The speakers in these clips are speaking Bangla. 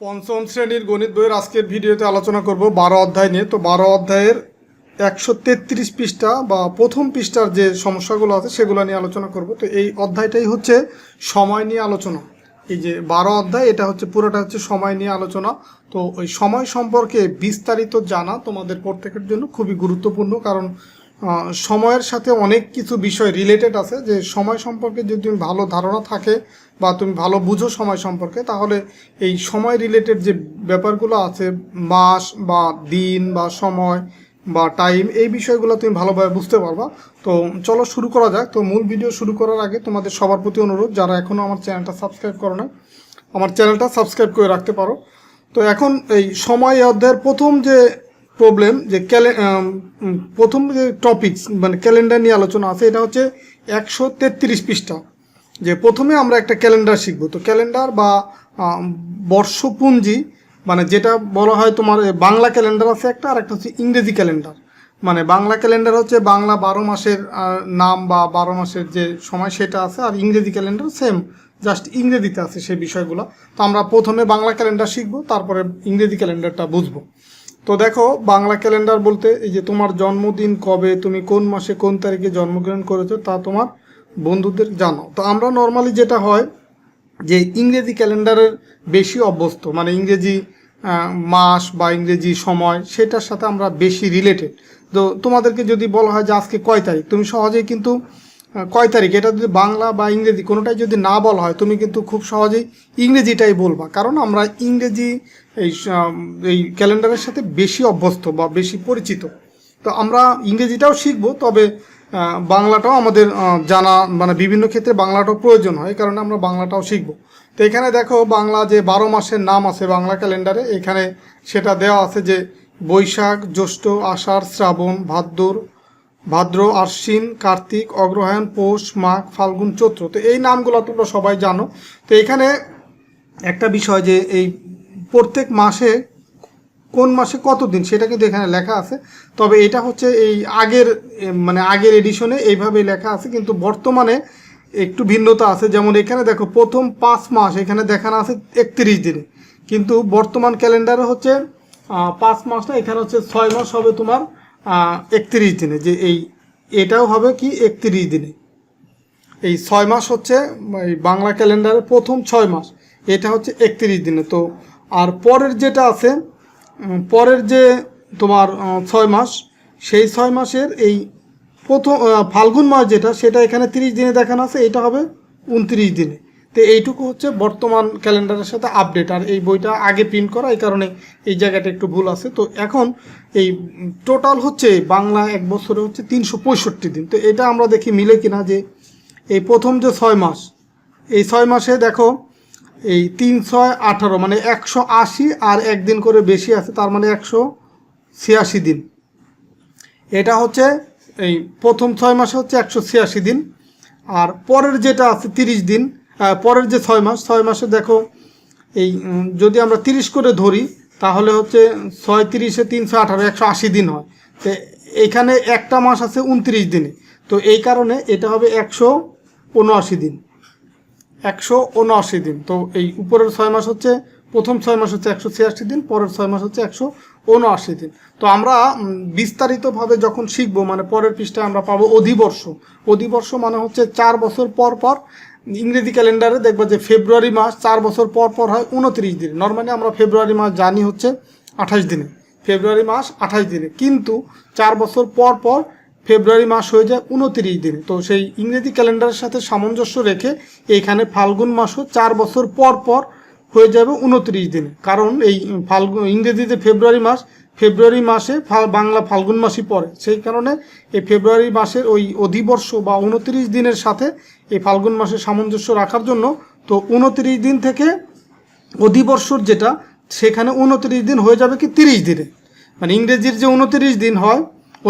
পঞ্চম শ্রেণির গণিত বইয়ের আজকের ভিডিওতে আলোচনা করব বারো অধ্যায় নিয়ে। তো বারো অধ্যায়ের একশো তেত্রিশ পৃষ্ঠা বা প্রথম পৃষ্ঠার যে সমস্যাগুলো আছে সেগুলো নিয়ে আলোচনা করব। তো এই অধ্যায়টাই হচ্ছে সময় নিয়ে আলোচনা। এই যে বারো অধ্যায়, এটা হচ্ছে পুরোটা হচ্ছে সময় নিয়ে আলোচনা। তো ওই সময় সম্পর্কে বিস্তারিত জানা তোমাদের প্রত্যেকের জন্য খুবই গুরুত্বপূর্ণ। কারণ সময়ের সাথে অনেক কিছু বিষয় রিলেটেড আছে, যে সময় সম্পর্কে যদি তুমি ভালো ধারণা থাকে বা তুমি ভালো বুঝো সময় সম্পর্কে, তাহলে এই সময় রিলেটেড যে ব্যাপারগুলো আছে, মাস বা দিন বা সময় বা টাইম এই বিষয়গুলো তুমি ভালোভাবে বুঝতে পারবা। তো চলো শুরু করা যাক। তো মূল ভিডিও শুরু করার আগে তোমাদের সবার প্রতি অনুরোধ, যারা এখনও আমার চ্যানেলটা সাবস্ক্রাইব করো না আমার চ্যানেলটা সাবস্ক্রাইব করে রাখতে পারো। তো এখন এই সময় অধ্যায়ের প্রথম যে প্রবলেম যে প্রথম যে টপিকস মানে ক্যালেন্ডার নিয়ে আলোচনা আছে, এটা হচ্ছে একশো তেত্রিশ পৃষ্ঠা। যে প্রথমে আমরা একটা ক্যালেন্ডার শিখব। তো ক্যালেন্ডার বা বর্ষপুঞ্জি মানে যেটা বলা হয় তোমার বাংলা ক্যালেন্ডার আছে একটা, আর একটা হচ্ছে ইংরেজি ক্যালেন্ডার মানে বাংলা ক্যালেন্ডার হচ্ছে বাংলা বারো মাসের নাম বা বারো মাসের যে সময় সেটা আছে, আর ইংরেজি ক্যালেন্ডার সেম জাস্ট ইংরেজিতে আছে সেই বিষয়গুলো। তো আমরা প্রথমে বাংলা ক্যালেন্ডার শিখব, তারপরে ইংরেজি ক্যালেন্ডারটা বুঝব। তো দেখো, বাংলা ক্যালেন্ডার বলতে এই যে তোমার জন্মদিন কবে, তুমি কোন মাসে কোন তারিখে জন্মগ্রহণ করেছ, তা তোমার বন্ধুদের জানো। তো আমরা নর্মালি যেটা হয়, যে ইংরেজি ক্যালেন্ডারের বেশি অভ্যস্ত মানে ইংরেজি মাস বা ইংরেজি সময়, সেটার সাথে আমরা বেশি রিলেটেড তো তোমাদেরকে যদি বলা হয় যে আজকে কয় তারিখ, তুমি সহজেই কিন্তু কয় তারিখ? এটা যদি বাংলা বা ইংরেজি কোনোটাই যদি না বলা হয়, তুমি কিন্তু খুব সহজেই ইংরেজিটাই বলবা। কারণ আমরা ইংরেজি এই এই ক্যালেন্ডারের সাথে বেশি অভ্যস্ত বা বেশি পরিচিত। তো আমরা ইংরেজিটাও শিখব, তবে বাংলাটাও আমাদের জানা মানে বিভিন্ন ক্ষেত্রে বাংলাটাও প্রয়োজন হয় কারণে আমরা বাংলাটাও শিখব। তো এখানে দেখো, বাংলা যে বারো মাসের নাম আছে বাংলা ক্যালেন্ডারে, এখানে সেটা দেওয়া আছে যে বৈশাখ, জ্যৈষ্ঠ, আষাঢ়, শ্রাবণ, ভাদ্র ভাদ্র, আশ্বিন, কার্তিক, অগ্রহায়ণ, পৌষ, মাঘ, ফাল্গুন, চৈত্র। তো এই নামগুলো তোমরা সবাই জানো। তো এখানে একটা বিষয় যে এই প্রত্যেক মাসে কোন মাসে কত দিন সেটা কিন্তু এখানে লেখা আছে। তবে এটা হচ্ছে এই আগের মানে আগের এডিশনে এইভাবেই লেখা আছে, কিন্তু বর্তমানে একটু ভিন্নতা আছে। যেমন এখানে দেখো, প্রথম পাঁচ মাস এখানে দেখানো আছে একত্রিশ দিনে। কিন্তু বর্তমান ক্যালেন্ডারে হচ্ছে পাঁচ মাস না এখানে হচ্ছে ছয় মাস হবে তোমার একত্রিশ দিনে, যে এই এটাও হবে কি একত্রিশ দিনে। এই ছয় মাস হচ্ছে, এই বাংলা ক্যালেন্ডারের প্রথম ছয় মাস, এটা হচ্ছে একত্রিশ দিনে। তো আর পরের যেটা আছে পরের যে তোমার ছয় মাস, সেই ছয় মাসের এই প্রথম ফাল্গুন মাস যেটা, সেটা এখানে তিরিশ দিনে দেখানো আছে, এটা হবে উনত্রিশ দিনে। তো এইটুকু হচ্ছে বর্তমান ক্যালেন্ডারের সাথে আপডেট আর এই বইটা আগে প্রিন্ট করা, এই কারণে এই জায়গাটা একটু ভুল আছে। তো এখন এই টোটাল হচ্ছে বাংলা এক বছরে হচ্ছে তিনশো পঁয়ষট্টি দিন। তো এটা আমরা দেখি মিলে কিনা যে এই প্রথম যে ছয় মাস, এই ছয় মাসে দেখো এই তিন ছয় আঠারো মানে একশো আশি আর একদিন করে বেশি আছে, তার মানে একশো ছিয়াশি দিন। এটা হচ্ছে এই প্রথম ছয় মাসে হচ্ছে একশো ছিয়াশি দিন, আর পরের যেটা আছে তিরিশ দিন পরের যে ছয় মাস, ছয় মাসে দেখো এই যদি আমরা তিরিশ করে ধরি, তাহলে হচ্ছে ছয় তিরিশে তিনশো আঠারো, একশো আশি দিন হয়। তো এখানে একটা মাস আছে উনত্রিশ দিনে। তো এই কারণে এটা হবে একশো উনআশি দিন। একশো উনআশি দিন। তো এই উপরের ছয় মাস হচ্ছে, প্রথম ছয় মাস হচ্ছে একশো ছিয়াশি দিন, পরের ছয় মাস হচ্ছে একশো উনআশি দিন। তো আমরা বিস্তারিতভাবে যখন শিখব মানে পরের পৃষ্ঠায় আমরা পাবো অধিবর্ষ। অধিবর্ষ মানে হচ্ছে চার বছর পর পর ইংরেজি ক্যালেন্ডারে দেখব যে ফেব্রুয়ারি মাস চার বছর পর পর হয় উনত্রিশ দিন। নর্মালি আমরা ফেব্রুয়ারি মাস জানি হচ্ছে আঠাশ দিনে। ফেব্রুয়ারি মাস আঠাশ দিনে। কিন্তু চার বছর পর পর ফেব্রুয়ারি মাস হয়ে যায় উনতিরিশ দিন। তো সেই ইংরেজি ক্যালেন্ডারের সাথে সামঞ্জস্য রেখে এইখানে ফাল্গুন মাসও চার বছর পর পর হয়ে যাবে উনত্রিশ দিনে। কারণ এই ফাল্গুন ইংরেজিতে ফেব্রুয়ারি মাস ফেব্রুয়ারি মাসে বাংলা ফাল্গুন মাসই পড়ে। সেই কারণে এই ফেব্রুয়ারি মাসের ওই অধিবর্ষ বা উনত্রিশ দিনের সাথে এই ফাল্গুন মাসের সামঞ্জস্য রাখার জন্য তো উনত্রিশ দিন থেকে অধিবর্ষর যেটা, সেখানে উনত্রিশ দিন হয়ে যাবে কি তিরিশ দিনে। মানে ইংরেজির যে উনত্রিশ দিন হয়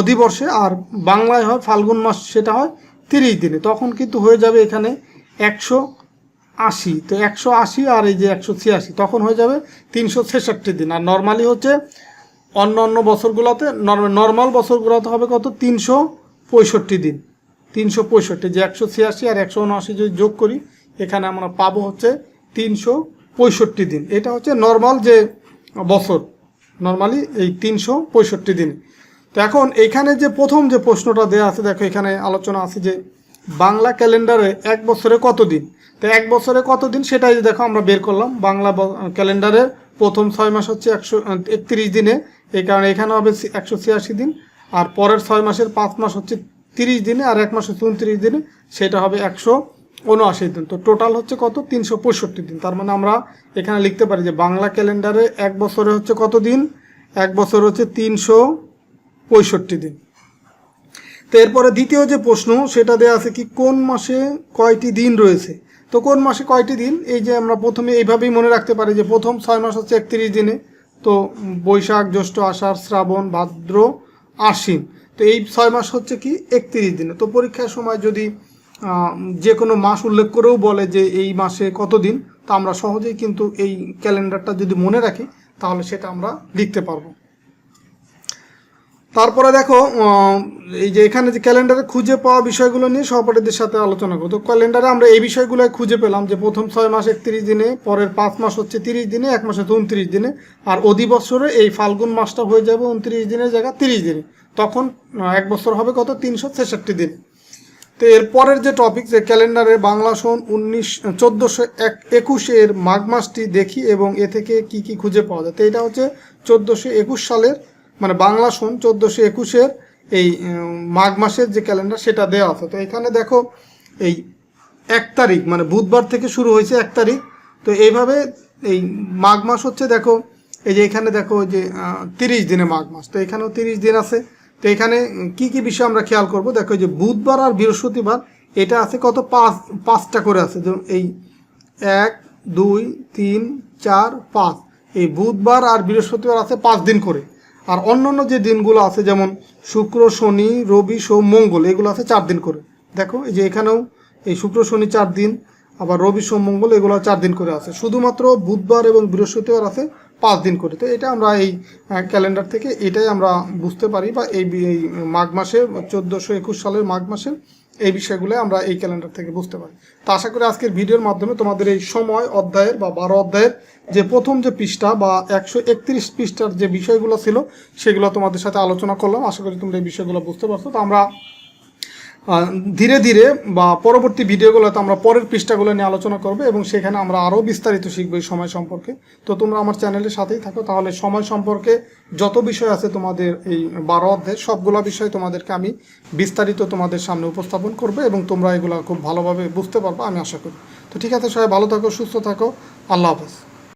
অধিবর্ষে আর বাংলায় হয় ফাল্গুন মাস সেটা হয় তিরিশ দিনে। তখন কিন্তু হয়ে যাবে এখানে একশো আশি। তো একশো আশি আর এই যে একশো ছিয়াশি, তখন হয়ে যাবে তিনশো ছেষট্টি দিন। আর নর্মালি হচ্ছে অন্য অন্য বছরগুলোতে নর্মাল বছরগুলোতে হবে কত? তিনশো পঁয়ষট্টি দিন। তিনশো পঁয়ষট্টি, যে একশো ছিয়াশি আর একশো উনআশি যদি যোগ করি, এখানে আমরা পাবো হচ্ছে তিনশো পঁয়ষট্টি দিন। এটা হচ্ছে নর্মাল যে বছর। নর্মালি এই তিনশো পঁয়ষট্টি দিন। তো এখন এখানে যে প্রথম যে প্রশ্নটা দেওয়া আছে, দেখো এখানে আলোচনা আছে যে বাংলা ক্যালেন্ডারে এক বছরে কত দিন? তো এক বছরে কত দিন? সেটাই দেখো আমরা বের করলাম। বাংলা ক্যালেন্ডারে প্রথম ছয় মাস হচ্ছে একশো, একত্রিশ দিনে এই কারণে এখানে হবে একশো ছিয়াশি দিন, আর পরের ছয় মাসের পাঁচ মাস হচ্ছে তিরিশ দিনে, আর এক মাস উনত্রিশ দিনে, সেটা হবে একশো উনআশি দিন। তো টোটাল হচ্ছে কত? তিনশো পঁয়ষট্টি দিন। তার মানে আমরা এখানে লিখতে পারি যে বাংলা ক্যালেন্ডারে এক বছরে হচ্ছে কত দিন? এক বছর হচ্ছে তিনশো পঁয়ষট্টি দিন। তো এরপরে দ্বিতীয় যে প্রশ্ন, সেটা দেওয়া আছে কি কোন মাসে কয়টি দিন রয়েছে? তো কোন মাসে কয়টি দিন? এই যে আমরা প্রথমে এইভাবেই মনে রাখতে পারি যে প্রথম ছয় মাস হচ্ছে একত্রিশ দিনে তো বৈশাখ, জ্যৈষ্ঠ, আষাঢ়, শ্রাবণ, ভাদ্র, আশ্বিন। তো এই ছয় মাস হচ্ছে কি একত্রিশ দিনে। তো পরীক্ষার সময় যদি যে কোনো মাস উল্লেখ করেও বলে যে এই মাসে কত দিন, তা আমরা সহজেই কিন্তু এই ক্যালেন্ডারটা যদি মনে রাখি, তাহলে সেটা আমরা লিখতে পারব। তারপরে দেখো এই যে এখানে যে ক্যালেন্ডারে খুঁজে পাওয়া বিষয়গুলো নিয়ে সহপাঠীদের সাথে আলোচনা করব। তো ক্যালেন্ডারে আমরা এই বিষয়গুলো খুঁজে পেলাম যে প্রথম ছয় মাস একত্রিশ দিনে, পরের পাঁচ মাস হচ্ছে তিরিশ দিনে, এক মাস উনত্রিশ দিনে, আর অধিবৎসরে এই ফাল্গুন মাসটা হয়ে যাবে উনত্রিশ দিনের জায়গা তিরিশ দিনে। তখন এক বছর হবে কত? তিনশো ছেষট্টি দিন। তো এর পরের যে টপিক যে ক্যালেন্ডারে বাংলা সন উনিশ, চোদ্দোশো এক একুশের মাঘ মাসটি দেখি এবং এ থেকে কি কি খুঁজে পাওয়া যায়। তো এটা হচ্ছে চোদ্দোশো একুশ সালের মানে বাংলা সন চোদ্দোশো একুশের এই মাঘ মাসের যে ক্যালেন্ডার সেটা দেওয়া আছে। তো এখানে দেখো, এই এক তারিখ মানে বুধবার থেকে শুরু হয়েছে এক তারিখ। তো এইভাবে এই মাঘ মাস হচ্ছে দেখো, এই যে এখানে দেখো যে তিরিশ দিনে মাঘ মাস। তো এখানেও তিরিশ দিন আছে। তো এখানে কি কি বিষয় আমরা খেয়াল করব? দেখো যে বুধবার আর বৃহস্পতিবার, এটা আছে কত? পাঁচ, পাঁচটা করে আছে। যেমন এই এক, দুই, তিন, চার, পাঁচ। এই বুধবার আর বৃহস্পতিবার আছে পাঁচ দিন করে। আর অন্যান্য যে দিনগুলো আছে, যেমন শুক্র, শনি, রবি সোম মঙ্গল, এগুলো আছে চার দিন করে। দেখো, এই যে এখানেও এই শুক্র, শনি চার দিন, আবার রবি সোম মঙ্গল, এগুলো চার দিন করে আছে। শুধুমাত্র বুধবার এবং বৃহস্পতিবার আছে পাঁচ দিন করে। তো এটা আমরা এই ক্যালেন্ডার থেকে এটাই আমরা বুঝতে পারি বা এই মাঘ মাসে চোদ্দোশো একুশ সালের মাঘ মাসে এই বিষয়গুলো আমরা এই ক্যালেন্ডার থেকে বুঝতে পারি। তো আশা করি আজকের ভিডিওর মাধ্যমে তোমাদের এই সময় অধ্যায়ের বা বারো অধ্যায়ের যে প্রথম যে পৃষ্ঠা বা একশো একত্রিশ পৃষ্ঠার যে বিষয়গুলো ছিল, সেগুলো তোমাদের সাথে আলোচনা করলাম। আশা করি তোমরা এই বিষয়গুলো বুঝতে পারছ। তো আমরা ধীরে ধীরে বা পরবর্তী ভিডিওগুলোতে আমরা পরের পৃষ্ঠাগুলো নিয়ে আলোচনা করব এবং সেখানে আমরা আরও বিস্তারিত শিখব এই সময় সম্পর্কে। তো তোমরা আমার চ্যানেলের সাথেই থাকো, তাহলে সময় সম্পর্কে যত বিষয় আছে তোমাদের এই বারো অধ্যায় সবগুলো বিষয় তোমাদেরকে আমি বিস্তারিত তোমাদের সামনে উপস্থাপন করব এবং তোমরা এগুলো খুব ভালোভাবে বুঝতে পারব, আমি আশা করি। তো ঠিক আছে, সবাই ভালো থাকো, সুস্থ থাকো, আল্লাহ হাফেজ।